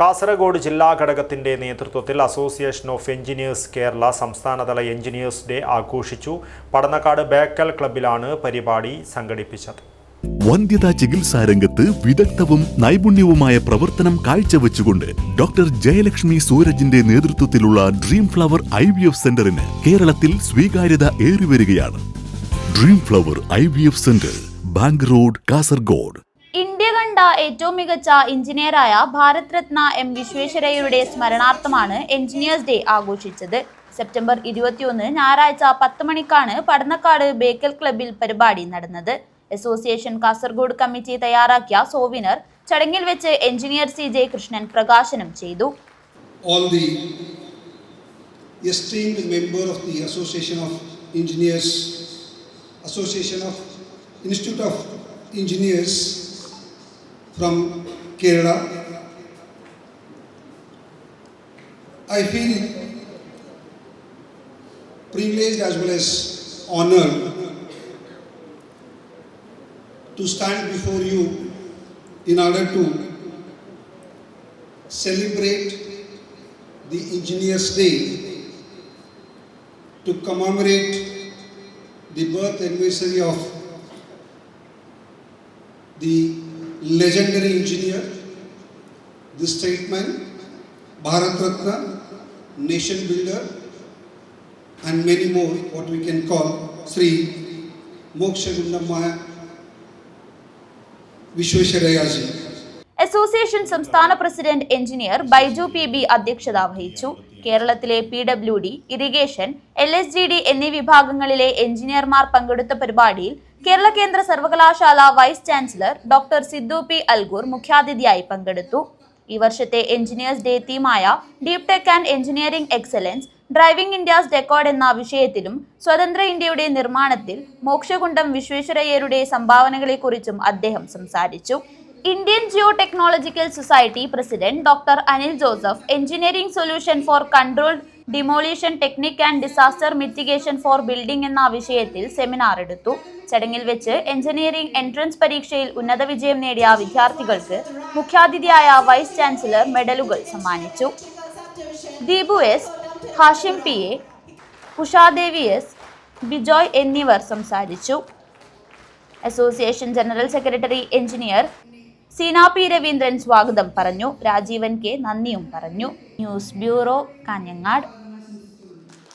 കാസർഗോഡ് ജില്ലാ ഘടകത്തിന്റെ നേതൃത്വത്തിൽ അസോസിയേഷൻ ഓഫ് എഞ്ചിനീയേഴ്സ് കേരള സംസ്ഥാനതല എഞ്ചിനീയേഴ്സ് ഡേ ആഘോഷിച്ചു. പടന്നക്കാട് ബേക്കൽ ക്ലബിലാണ് പരിപാടി സംഘടിപ്പിച്ചത്. വന്ധ്യതാ ചികിത്സാ രംഗത്ത് വിദഗ്ധവും നൈപുണ്യവുമായ പ്രവർത്തനം കാഴ്ചവെച്ചുകൊണ്ട് ഡോക്ടർ ജയലക്ഷ്മി സൂരജിന്റെ നേതൃത്വത്തിലുള്ള dream flower I V F സെന്ററിന് കേരളത്തിൽ സ്വീകാര്യത ഏറിവരികയാണ്. Dream flower I V F centre bank road Kasaragod. കണ്ട ഏറ്റവും മികച്ച എഞ്ചിനീയറായ ഭാരത് രത്ന എം വിശ്വേശ്വരയ്യരുടെ സ്മരണാർത്ഥമാണ് എഞ്ചിനീയേഴ്സ് ഡേ ആഘോഷിച്ചത്. സെപ്റ്റംബർ ഇരുപത്തിയൊന്ന് ഞായറാഴ്ച പത്ത് മണിക്കാണ് പടന്നക്കാട് ബേക്കൽ ക്ലബിൽ പരിപാടി നടന്നത്. അസോസിയേഷൻ കാസർഗോഡ് കമ്മിറ്റി തയ്യാറാക്കിയ സോവിനർ ചടങ്ങിൽ വെച്ച് എഞ്ചിനീയർ സി ജെ കൃഷ്ണൻ പ്രകാശനം ചെയ്തു. On the member of the Association of Engineers, Association of Institute of Engineers from Kerala. I feel privileged as well as honored to stand before you in order to celebrate the Engineers Day to commemorate the birth anniversary of the legendary engineer, this statesman, Bharat Ratna, nation builder, and many more, what we can call Sri Moksha Gundamaya Vishweshwarayaji. Association സംസ്ഥാന president engineer Baiju P B അധ്യക്ഷത വഹിച്ചു കേരളത്തിലെ P W D irrigation L S G D എന്നീ വിഭാഗങ്ങളിലെ എഞ്ചിനീയർമാർ പങ്കെടുത്ത പരിപാടിയിൽ കേരള കേന്ദ്ര സർവകലാശാല vice chancellor doctor Siddu P Algur മുഖ്യാതിഥിയായി പങ്കെടുത്തു. ഈ വർഷത്തെ engineers day തീമായ deep tech and engineering excellence driving India's techade എന്ന വിഷയത്തിലും സ്വതന്ത്ര ഇന്ത്യയുടെ നിർമ്മാണത്തിൽ മോക്ഷകുണ്ടം വിശ്വേശ്വരയ്യരുടെ സംഭാവനകളെക്കുറിച്ചും അദ്ദേഹം സംസാരിച്ചു. Indian geo technological society president doctor Anil Joseph engineering solution for controlled demolition technique and disaster mitigation for building എന്ന വിഷയത്തിൽ സെമിനാർ എടുത്തു. ചടങ്ങിൽ വെച്ച് എഞ്ചിനീയറിംഗ് എൻട്രൻസ് പരീക്ഷയിൽ ഉന്നത വിജയം നേടിയ വിദ്യാർത്ഥികൾക്ക് മുഖ്യാതിഥിയായ വൈസ് ചാൻസലർ മെഡലുകൾ സമ്മാനിച്ചു. Deepu S Hashim P A Ushadevi S Bijoy എന്നിവർ സംസാരിച്ചു. Association general secretary engineer Seena P Raveendran സ്വാഗതം പറഞ്ഞു. രാജീവൻ കെ നന്ദിയും പറഞ്ഞു. News bureau Kanhangad.